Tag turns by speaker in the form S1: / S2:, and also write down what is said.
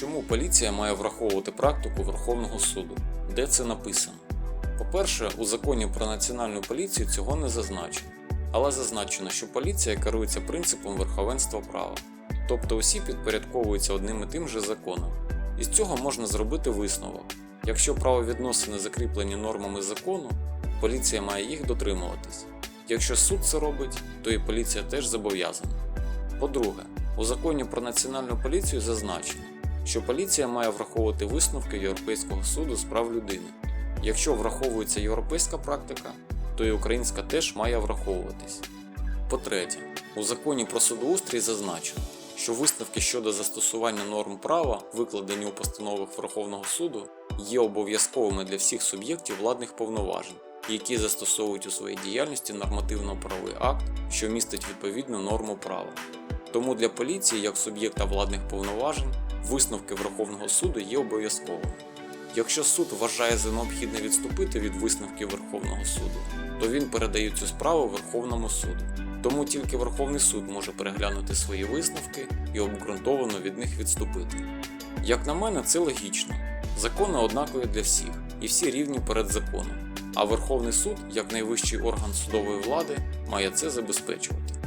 S1: Чому поліція має враховувати практику Верховного суду? Де це написано? По-перше, у законі про національну поліцію цього не зазначено, але зазначено, що поліція керується принципом верховенства права, тобто усі підпорядковуються одним і тим же законом. Із цього можна зробити висновок. Якщо правовідносини закріплені нормами закону, поліція має їх дотримуватись. Якщо суд це робить, то і поліція теж зобов'язана. По-друге, у законі про національну поліцію зазначено, що поліція має враховувати висновки Європейського суду з прав людини. Якщо враховується європейська практика, то і українська теж має враховуватись. По-третє, у законі про судоустрій зазначено, що висновки щодо застосування норм права, викладені у постановах Верховного суду, є обов'язковими для всіх суб'єктів владних повноважень, які застосовують у своїй діяльності нормативно-правовий акт, що містить відповідну норму права. Тому для поліції, як суб'єкта владних повноважень, висновки Верховного суду є обов'язковими. Якщо суд вважає за необхідне відступити від висновків Верховного суду, то він передає цю справу Верховному суду. Тому тільки Верховний суд може переглянути свої висновки і обґрунтовано від них відступити. Як на мене, це логічно. Закони однакові для всіх, і всі рівні перед законом. А Верховний суд, як найвищий орган судової влади, має це забезпечувати.